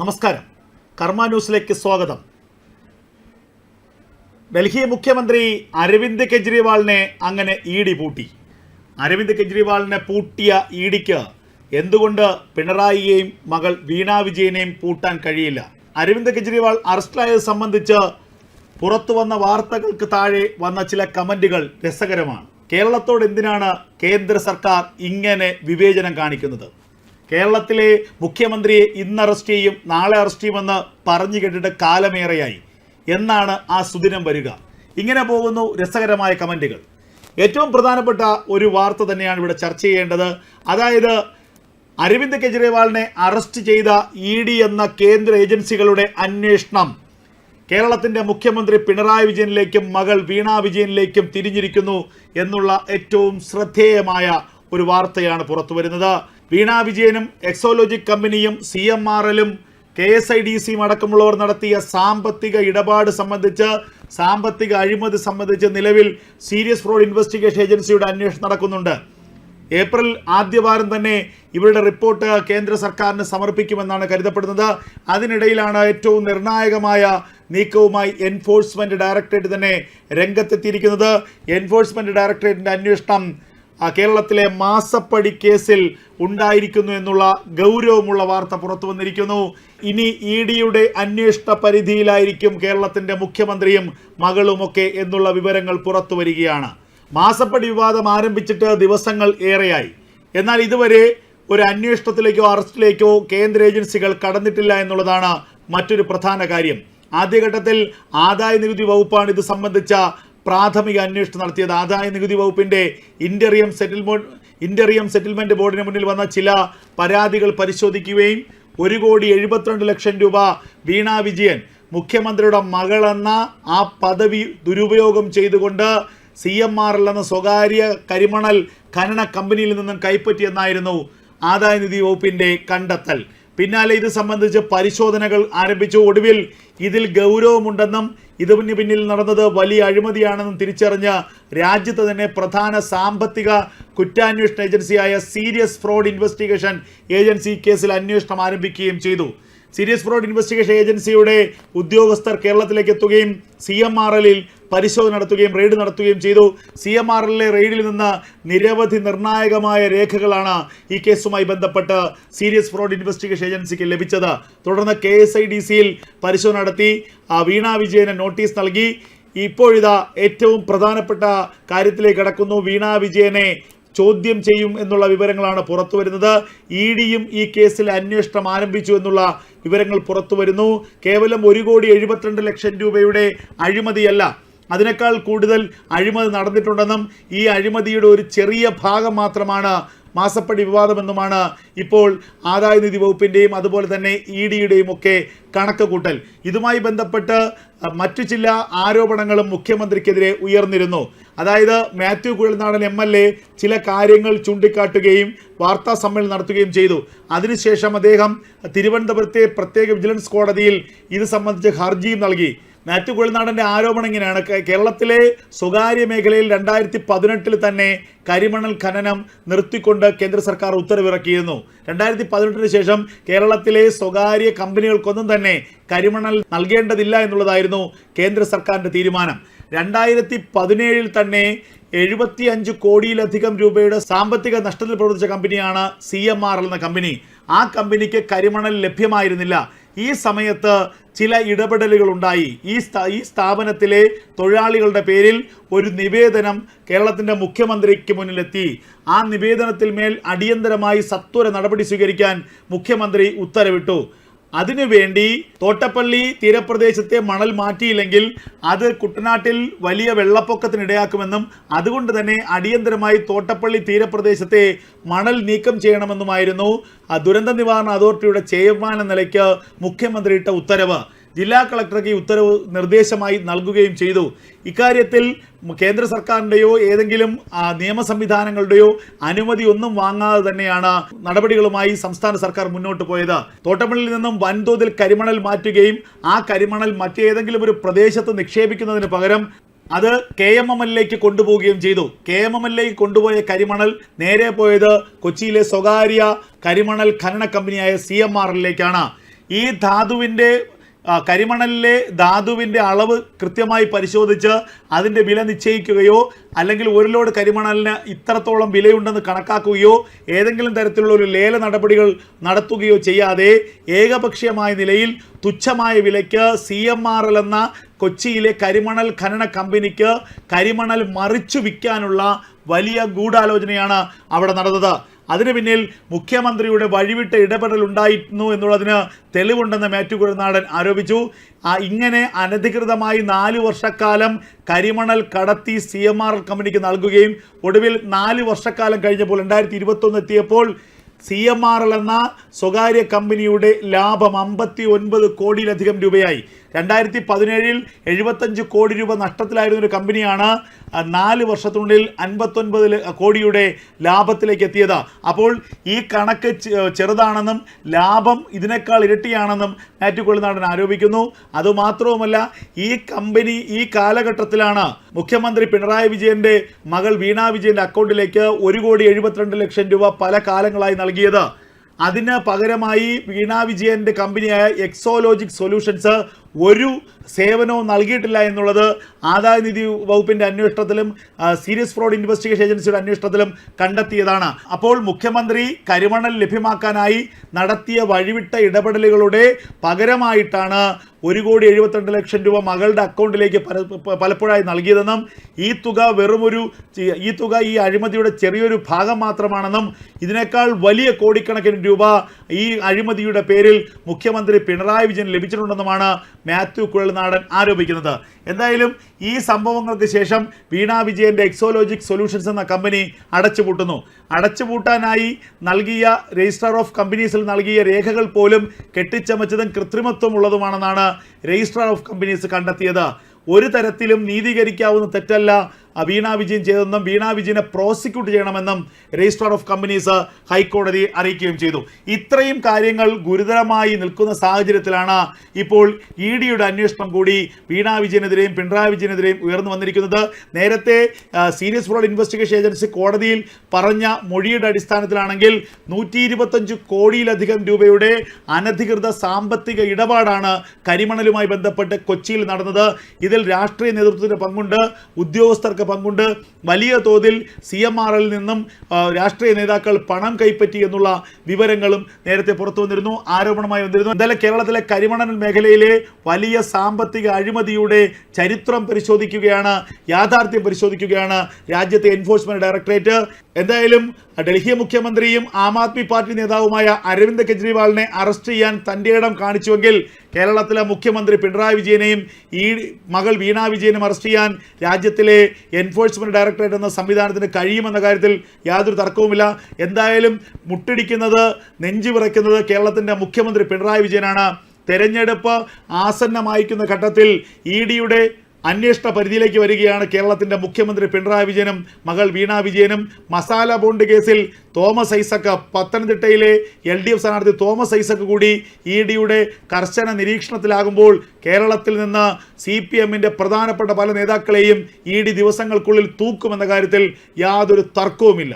നമസ്കാരം. കർമ്മ ന്യൂസിലേക്ക് സ്വാഗതം. ഡൽഹി മുഖ്യമന്ത്രി അരവിന്ദ് കെജ്രിവാളിനെ അങ്ങനെ ഇ ഡി പൂട്ടി. അരവിന്ദ് കെജ്രിവാളിനെ പൂട്ടിയ ഇ ഡിക്ക് എന്തുകൊണ്ട് പിണറായിയെയും മകൾ വീണ വിജയനെയും പൂട്ടാൻ കഴിയില്ല? അരവിന്ദ് കെജ്രിവാൾ അറസ്റ്റിലായത് സംബന്ധിച്ച് പുറത്തു വന്ന വാർത്തകൾക്ക് താഴെ വന്ന ചില കമന്റുകൾ രസകരമാണ്. കേരളത്തോട് എന്തിനാണ് കേന്ദ്ര സർക്കാർ ഇങ്ങനെ വിവേചനം കാണിക്കുന്നത്? കേരളത്തിലെ മുഖ്യമന്ത്രിയെ ഇന്ന് അറസ്റ്റ് ചെയ്യും നാളെ അറസ്റ്റ് ചെയ്യുമെന്ന് പറഞ്ഞു കേട്ടിട്ട് കാലമേറെയായി. എന്നാണ് ആ സുദിനം വരിക. ഇങ്ങനെ പോകുന്നു രസകരമായ കമന്റുകൾ ഏറ്റവും പ്രധാനപ്പെട്ട ഒരു വാർത്ത തന്നെയാണ് ഇവിടെ ചർച്ച ചെയ്യേണ്ടത്. അതായത് അരവിന്ദ് കെജ്രിവാളിനെ അറസ്റ്റ് ചെയ്ത ഇ ഡി എന്ന കേന്ദ്ര ഏജൻസികളുടെ അന്വേഷണം. കേരളത്തിന്റെ മുഖ്യമന്ത്രി പിണറായി വിജയനിലേക്കും മകൾ വീണ വിജയനിലേക്കും തിരിഞ്ഞിരിക്കുന്നു എന്നുള്ള ഏറ്റവും ശ്രദ്ധേയമായ ഒരു വാർത്തയാണ് പുറത്തു വരുന്നത് വീണ വിജയനും എക്സോലോജിക് കമ്പനിയും സി എം ആർ എല്ലും കെ എസ് ഐ ഡി സിയും അടക്കമുള്ളവർ നടത്തിയ സാമ്പത്തിക ഇടപാട് സംബന്ധിച്ച് സാമ്പത്തിക അഴിമതി സംബന്ധിച്ച് നിലവിൽ സീരിയസ് ഫ്രോഡ് ഇൻവെസ്റ്റിഗേഷൻ ഏജൻസിയുടെ അന്വേഷണം നടക്കുന്നുണ്ട്. ഏപ്രിൽ ആദ്യവാരം തന്നെ ഇവരുടെ റിപ്പോർട്ട് കേന്ദ്ര സർക്കാരിന് സമർപ്പിക്കുമെന്നാണ് കരുതപ്പെടുന്നത്. അതിനിടയിലാണ് ഏറ്റവും നിർണായകമായ നീക്കവുമായി എൻഫോഴ്സ്മെന്റ് ഡയറക്ടറേറ്റ് തന്നെ രംഗത്തെത്തിയിരിക്കുന്നത്. എൻഫോഴ്സ്മെന്റ് ഡയറക്ടറേറ്റിന്റെ അന്വേഷണം കേരളത്തിലെ മാസപ്പടി കേസിൽ ഉണ്ടായിരിക്കുന്നു എന്നുള്ള ഗൗരവമുള്ള വാർത്ത പുറത്തു വന്നിരിക്കുന്നു. ഇനി ഇ ഡിയുടെ അന്വേഷണ പരിധിയിലായിരിക്കും കേരളത്തിന്റെ മുഖ്യമന്ത്രിയും മകളുമൊക്കെ എന്നുള്ള വിവരങ്ങൾ പുറത്തു വരികയാണ്. മാസപ്പടി വിവാദം ആരംഭിച്ചിട്ട് ദിവസങ്ങൾ ഏറെയായി. എന്നാൽ ഇതുവരെ ഒരു അന്വേഷണത്തിലേക്കോ അറസ്റ്റിലേക്കോ കേന്ദ്ര ഏജൻസികൾ കടന്നിട്ടില്ല എന്നുള്ളതാണ് മറ്റൊരു പ്രധാന കാര്യം. ആദ്യഘട്ടത്തിൽ ആദായ നികുതി വകുപ്പാണ് ഇത് സംബന്ധിച്ച പ്രാഥമിക അന്വേഷണം നടത്തിയത് ആദായ നികുതി വകുപ്പിന്റെ ഇന്ററിയം സെറ്റിൽമെന്റ് ഇന്ററിയം സെറ്റിൽമെന്റ് ബോർഡിന് മുന്നിൽ വന്ന ചില പരാതികൾ പരിശോധിക്കുകയും ഒരു കോടി എഴുപത്തിരണ്ട് ലക്ഷം രൂപ വീണ വിജയൻ മുഖ്യമന്ത്രിയുടെ മകളെന്ന ആ പദവി ദുരുപയോഗം ചെയ്തുകൊണ്ട് സി എം ആർ എൽ എന്ന സ്വകാര്യ കരിമണൽ ഖനന കമ്പനിയിൽ നിന്നും കൈപ്പറ്റിയെന്നായിരുന്നു ആദായ നികുതി വകുപ്പിന്റെ കണ്ടെത്തൽ. പിന്നാലെ ഇത് സംബന്ധിച്ച് പരിശോധനകൾ ആരംഭിച്ചു. ഒടുവിൽ ഇതിൽ ഗൗരവമുണ്ടെന്നും ഇതിന് പിന്നിൽ നടന്നത് വലിയ അഴിമതിയാണെന്നും തിരിച്ചറിഞ്ഞ് രാജ്യത്ത് തന്നെ പ്രധാന സാമ്പത്തിക കുറ്റാന്വേഷണ ഏജൻസിയായ സീരിയസ് ഫ്രോഡ് ഇൻവെസ്റ്റിഗേഷൻ ഏജൻസി കേസിൽ അന്വേഷണം ആരംഭിക്കുകയും ചെയ്തു. സീരിയസ് ഫ്രോഡ് ഇൻവെസ്റ്റിഗേഷൻ ഏജൻസിയുടെ ഉദ്യോഗസ്ഥർ കേരളത്തിലേക്ക് എത്തുകയും സി എം ആർ എല്ലിൽ പരിശോധന നടത്തുകയും റെയ്ഡ് നടത്തുകയും ചെയ്തു. സി എം ആർ എല്ലിലെ റെയ്ഡിൽ നിന്ന് നിരവധി നിർണായകമായ രേഖകളാണ് ഈ കേസുമായി ബന്ധപ്പെട്ട് സീരിയസ് ഫ്രോഡ് ഇൻവെസ്റ്റിഗേഷൻ ഏജൻസിക്ക് ലഭിച്ചത്. തുടർന്ന് കെ എസ് ഐ ഡി സിയിൽ പരിശോധന നടത്തി. വീണ വിജയന് നോട്ടീസ് നൽകി. ഇപ്പോഴിതാ ഏറ്റവും പ്രധാനപ്പെട്ട കാര്യത്തിലേക്ക് കടക്കുന്നു. വീണ വിജയനെ ചോദ്യം ചെയ്യും എന്നുള്ള വിവരങ്ങളാണ് പുറത്തു വരുന്നത്. ഇ ഡിയും ഈ കേസിൽ അന്വേഷണം ആരംഭിച്ചു എന്നുള്ള വിവരങ്ങൾ പുറത്തു വരുന്നു. കേവലം ഒരു കോടി എഴുപത്തിരണ്ട് ലക്ഷം രൂപയുടെ അഴിമതിയല്ല അതിനേക്കാൾ കൂടുതൽ അഴിമതി നടന്നിട്ടുണ്ടെന്നും ഈ അഴിമതിയുടെ ഒരു ചെറിയ ഭാഗം മാത്രമാണ് മാസപ്പടി വിവാദമെന്നുമാണ് ഇപ്പോൾ ആദായ നികുതി വകുപ്പിന്റെയും അതുപോലെ തന്നെ ഇ ഡിയുടെയും ഒക്കെ കണക്ക് കൂട്ടൽ ഇതുമായി ബന്ധപ്പെട്ട് മറ്റു ചില ആരോപണങ്ങളും മുഖ്യമന്ത്രിക്കെതിരെ ഉയർന്നിരുന്നു. അതായത് Mathew Kuzhalnadan M L A ചില കാര്യങ്ങൾ ചൂണ്ടിക്കാട്ടുകയും വാർത്താ സമ്മേളനം നടത്തുകയും ചെയ്തു. അതിനുശേഷം അദ്ദേഹം തിരുവനന്തപുരത്തെ പ്രത്യേക വിജിലൻസ് കോടതിയിൽ ഇത് സംബന്ധിച്ച് ഹർജിയും നൽകി. മാത്യു കുഴൽനാടന്റെ ആരോപണം ഇങ്ങനെയാണ്. കേരളത്തിലെ സ്വകാര്യ മേഖലയിൽ രണ്ടായിരത്തി പതിനെട്ടിൽ തന്നെ കരിമണൽ ഖനനം നിർത്തിക്കൊണ്ട് കേന്ദ്ര സർക്കാർ ഉത്തരവിറക്കിയിരുന്നു. രണ്ടായിരത്തി പതിനെട്ടിന് ശേഷം കേരളത്തിലെ സ്വകാര്യ കമ്പനികൾക്കൊന്നും തന്നെ കരിമണൽ നൽകേണ്ടതില്ല എന്നുള്ളതായിരുന്നു കേന്ദ്ര സർക്കാരിന്റെ തീരുമാനം. രണ്ടായിരത്തി പതിനേഴിൽ തന്നെ എഴുപത്തി അഞ്ച് കോടിയിലധികം രൂപയുടെ സാമ്പത്തിക നഷ്ടത്തിൽ പ്രവർത്തിച്ച കമ്പനിയാണ് സി എന്ന കമ്പനി. ആ കമ്പനിക്ക് കരിമണൽ ലഭ്യമായിരുന്നില്ല. ഈ സമയത്ത് ചില ഇടപെടലുകൾ ഉണ്ടായി ഈ ഈ സ്ഥാപനത്തിലെ തൊഴിലാളികളുടെ പേരിൽ ഒരു നിവേദനം കേരളത്തിന്റെ മുഖ്യമന്ത്രിക്ക് മുന്നിലെത്തി. ആ നിവേദനത്തിൽ മേൽ അടിയന്തരമായി സത്വര നടപടി സ്വീകരിക്കാൻ മുഖ്യമന്ത്രി ഉത്തരവിട്ടു. അതിനുവേണ്ടി തോട്ടപ്പള്ളി തീരപ്രദേശത്തെ മണൽ മാറ്റിയില്ലെങ്കിൽ അത് കുട്ടനാട്ടിൽ വലിയ വെള്ളപ്പൊക്കത്തിനിടയാക്കുമെന്നും അതുകൊണ്ട് തന്നെ അടിയന്തരമായി തോട്ടപ്പള്ളി തീരപ്രദേശത്തെ മണൽ നീക്കം ചെയ്യണമെന്നുമായിരുന്നു ദുരന്ത നിവാരണ അതോറിറ്റിയുടെ ചെയർമാൻ എന്ന നിലയ്ക്ക് മുഖ്യമന്ത്രി ഇട്ട ഉത്തരവ്. ജില്ലാ കളക്ടർക്ക് ഈ ഉത്തരവ് നിർദ്ദേശമായി നൽകുകയും ചെയ്തു. ഇക്കാര്യത്തിൽ കേന്ദ്ര സർക്കാരിന്റെയോ ഏതെങ്കിലും നിയമ സംവിധാനങ്ങളുടെയോ അനുമതി ഒന്നും വാങ്ങാതെ തന്നെയാണ് നടപടികളുമായി സംസ്ഥാന സർക്കാർ മുന്നോട്ട് പോയത്. തോട്ടമണിൽ നിന്നും വൻതോതിൽ കരിമണൽ മാറ്റുകയും ആ കരിമണൽ മറ്റേതെങ്കിലും ഒരു പ്രദേശത്ത് നിക്ഷേപിക്കുന്നതിന് പകരം അത് കെ എം എം എല്ലിലേക്ക് കൊണ്ടുപോവുകയും ചെയ്തു. കെ എം എം എല്ലിലേക്ക് കൊണ്ടുപോയ കരിമണൽ നേരെ പോയത് കൊച്ചിയിലെ സ്വകാര്യ കരിമണൽ ഖനന കമ്പനിയായ സി എം ആർ എല്ലിലേക്കാണ് ഈ ധാതുവിന്റെ കരിമണലിലെ ധാതുവിന്റെ അളവ് കൃത്യമായി പരിശോധിച്ച് അതിന്റെ വില നിശ്ചയിക്കുകയോ അല്ലെങ്കിൽ ഒരു ലോഡ് കരിമണലിന് ഇത്രത്തോളം വിലയുണ്ടെന്ന് കണക്കാക്കുകയോ ഏതെങ്കിലും തരത്തിലുള്ള ഒരു ലേല നടപടികൾ നടത്തുകയോ ചെയ്യാതെ ഏകപക്ഷീയമായ നിലയിൽ തുച്ഛമായ വിലയ്ക്ക് സി എം ആർ എൽ എന്ന കൊച്ചിയിലെ കരിമണൽ ഖനന കമ്പനിക്ക് കരിമണൽ മറിച്ചു വിൽക്കാനുള്ള വലിയ ഗൂഢാലോചനയാണ് അവിടെ നടന്നത്. അതിന് പിന്നിൽ മുഖ്യമന്ത്രിയുടെ വഴിവിട്ട ഇടപെടൽ ഉണ്ടായിരുന്നു എന്നുള്ളതിന് തെളിവുണ്ടെന്ന് മാത്യു കുരുനാടൻ ആരോപിച്ചു. ഇങ്ങനെ അനധികൃതമായി നാല് വർഷക്കാലം കരിമണൽ കടത്തി സി എം ആർ കമ്പനിക്ക് നൽകുകയും ഒടുവിൽ നാല് വർഷക്കാലം കഴിഞ്ഞപ്പോൾ രണ്ടായിരത്തി ഇരുപത്തൊന്ന് എത്തിയപ്പോൾ സി എം ആർ എൽ എന്ന സ്വകാര്യ കമ്പനിയുടെ ലാഭം അമ്പത്തി ഒൻപത് കോടിയിലധികം രൂപയായി. രണ്ടായിരത്തി പതിനേഴിൽ എഴുപത്തഞ്ച് കോടി രൂപ നഷ്ടത്തിലായിരുന്ന ഒരു കമ്പനിയാണ് നാല് വർഷത്തിനുള്ളിൽ അൻപത്തൊൻപത് കോടിയുടെ ലാഭത്തിലേക്ക് എത്തിയത്. അപ്പോൾ ഈ കണക്ക് ചെറുതാണെന്നും ലാഭം ഇതിനേക്കാൾ ഇരട്ടിയാണെന്നും കൊള്ളുനാടൻ ആരോപിക്കുന്നു. അതുമാത്രവുമല്ല ഈ കമ്പനി ഈ കാലഘട്ടത്തിലാണ് മുഖ്യമന്ത്രി പിണറായി വിജയന്റെ മകൾ വീണ വിജയന്റെ അക്കൗണ്ടിലേക്ക് ഒരു കോടി എഴുപത്തിരണ്ട് ലക്ഷം രൂപ പല കാലങ്ങളായി നൽകിയത്. അതിന് പകരമായി വീണ വിജയന്റെ കമ്പനിയായ എക്സോലോജിക് സൊല്യൂഷൻസ് ഒരു സേവനവും നൽകിയിട്ടില്ല എന്നുള്ളത് ആദായ നിധി വകുപ്പിന്റെ അന്വേഷണത്തിലും സീരിയസ് ഫ്രോഡ് ഇൻവെസ്റ്റിഗേഷൻ ഏജൻസിയുടെ അന്വേഷണത്തിലും കണ്ടെത്തിയതാണ്. അപ്പോൾ മുഖ്യമന്ത്രി കരിമണൽ ലഭ്യമാക്കാനായി നടത്തിയ വഴിവിട്ട ഇടപെടലുകളുടെ പകരമായിട്ടാണ് ഒരു കോടി എഴുപത്തിരണ്ട് ലക്ഷം രൂപ മകളുടെ അക്കൗണ്ടിലേക്ക് പലപ്പോഴായി നൽകിയതെന്നും ഈ തുക വെറുമൊരു ഈ തുക ഈ അഴിമതിയുടെ ചെറിയൊരു ഭാഗം മാത്രമാണെന്നും ഇതിനേക്കാൾ വലിയ കോടിക്കണക്കിന് രൂപ ഈ അഴിമതിയുടെ പേരിൽ മുഖ്യമന്ത്രി പിണറായി വിജയൻ ലഭിച്ചിട്ടുണ്ടെന്നുമാണ് മാത്യു കുഴൽനാടൻ ആരോപിക്കുന്നത്. എന്തായാലും ഈ സംഭവങ്ങൾക്ക് ശേഷം വീണ വിജയന്റെ എക്സോലോജിക് സൊല്യൂഷൻസ് എന്ന കമ്പനി അടച്ചുപൂട്ടുന്നു. അടച്ചുപൂട്ടാനായി നൽകിയ രജിസ്ട്രാർ ഓഫ് കമ്പനീസിൽ നൽകിയ രേഖകൾ പോലും കെട്ടിച്ചമച്ചതും കൃത്രിമത്വം ഉള്ളതുമാണെന്നാണ് രജിസ്ട്രാർ ഓഫ് കമ്പനീസ് കണ്ടെത്തിയത്. ഒരു തരത്തിലും നീതീകരിക്കാവുന്ന തെറ്റല്ല വീണ വിജയൻ ചെയ്തതെന്നും വീണ വിജയനെ പ്രോസിക്യൂട്ട് ചെയ്യണമെന്നും രജിസ്ട്രാർ ഓഫ് കമ്പനീസ് ഹൈക്കോടതി അറിയിക്കുകയും ചെയ്തു. ഇത്രയും കാര്യങ്ങൾ ഗുരുതരമായി നിൽക്കുന്ന സാഹചര്യത്തിലാണ് ഇപ്പോൾ ഇ ഡിയുടെ അന്വേഷണം കൂടി വീണ വിജയനെതിരെയും പിണറായി വിജയനെതിരെയും ഉയർന്നു വന്നിരിക്കുന്നത്. നേരത്തെ സീരിയസ് ഫ്രോഡ് ഇൻവെസ്റ്റിഗേഷൻ ഏജൻസി കോടതിയിൽ പറഞ്ഞ മൊഴിയുടെ അടിസ്ഥാനത്തിലാണെങ്കിൽ നൂറ്റി ഇരുപത്തഞ്ച് കോടിയിലധികം രൂപയുടെ അനധികൃത സാമ്പത്തിക ഇടപാടാണ് കരിമണലുമായി ബന്ധപ്പെട്ട് കൊച്ചിയിൽ നടന്നത്. ഇതിൽ രാഷ്ട്രീയ നേതൃത്വത്തിന് പങ്കുണ്ട്. ഉദ്യോഗസ്ഥർക്ക് പങ്കുണ്ട്. വലിയ തോതിൽ സി എം ആർ എൽ നിന്നും രാഷ്ട്രീയ നേതാക്കൾ പണം കൈപ്പറ്റി എന്നുള്ള വിവരങ്ങളും നേരത്തെ പുറത്തു വന്നിരുന്നു ആരോപണമായി വന്നിരുന്നു. എന്തായാലും കേരളത്തിലെ കരിമണൽ മേഖലയിലെ വലിയ സാമ്പത്തിക അഴിമതിയുടെ ചരിത്രം പരിശോധിക്കുകയാണ് യാഥാർത്ഥ്യം പരിശോധിക്കുകയാണ് രാജ്യത്തെ എൻഫോഴ്സ്മെന്റ് ഡയറക്ടറേറ്റ്. എന്തായാലും ഡൽഹി മുഖ്യമന്ത്രിയും ആം ആദ്മി പാർട്ടി നേതാവുമായ അരവിന്ദ് കെജ്രിവാളിനെ അറസ്റ്റ് ചെയ്യാൻ തന്റെ ഇടം കാണിച്ചുവെങ്കിൽ കേരളത്തിലെ മുഖ്യമന്ത്രി പിണറായി വിജയനെയും ഈ മകൾ വീണാ വിജയനും അറസ്റ്റ് ചെയ്യാൻ രാജ്യത്തിലെ എൻഫോഴ്സ്മെന്റ് ഡയറക്ടറേറ്റ് എന്ന സംവിധാനത്തിന് കഴിയുമെന്ന കാര്യത്തിൽ യാതൊരു തർക്കവുമില്ല. എന്തായാലും മുട്ടിടിക്കുന്നത് നെഞ്ചു വിറയ്ക്കുന്നത് കേരളത്തിന്റെ മുഖ്യമന്ത്രി പിണറായി വിജയനാണ്. തെരഞ്ഞെടുപ്പ് ആസന്നമായിക്കുന്ന ഘട്ടത്തിൽ ഇ ഡിയുടെ അന്വേഷണ പരിധിയിലേക്ക് വരികയാണ് കേരളത്തിന്റെ മുഖ്യമന്ത്രി പിണറായി വിജയനും മകൾ വീണ വിജയനും. മസാല ബോണ്ട് കേസിൽ തോമസ് ഐസക്ക് പത്തനംതിട്ടയിലെ എൽ ഡി എഫ് സ്ഥാനാർത്ഥി തോമസ് ഐസക്ക് കൂടി ഇ ഡിയുടെ കർശന നിരീക്ഷണത്തിലാകുമ്പോൾ കേരളത്തിൽ നിന്ന് സി പി എമ്മിന്റെ പ്രധാനപ്പെട്ട പല നേതാക്കളെയും ഇ ഡി ദിവസങ്ങൾക്കുള്ളിൽ തൂക്കുമെന്ന കാര്യത്തിൽ യാതൊരു തർക്കവുമില്ല.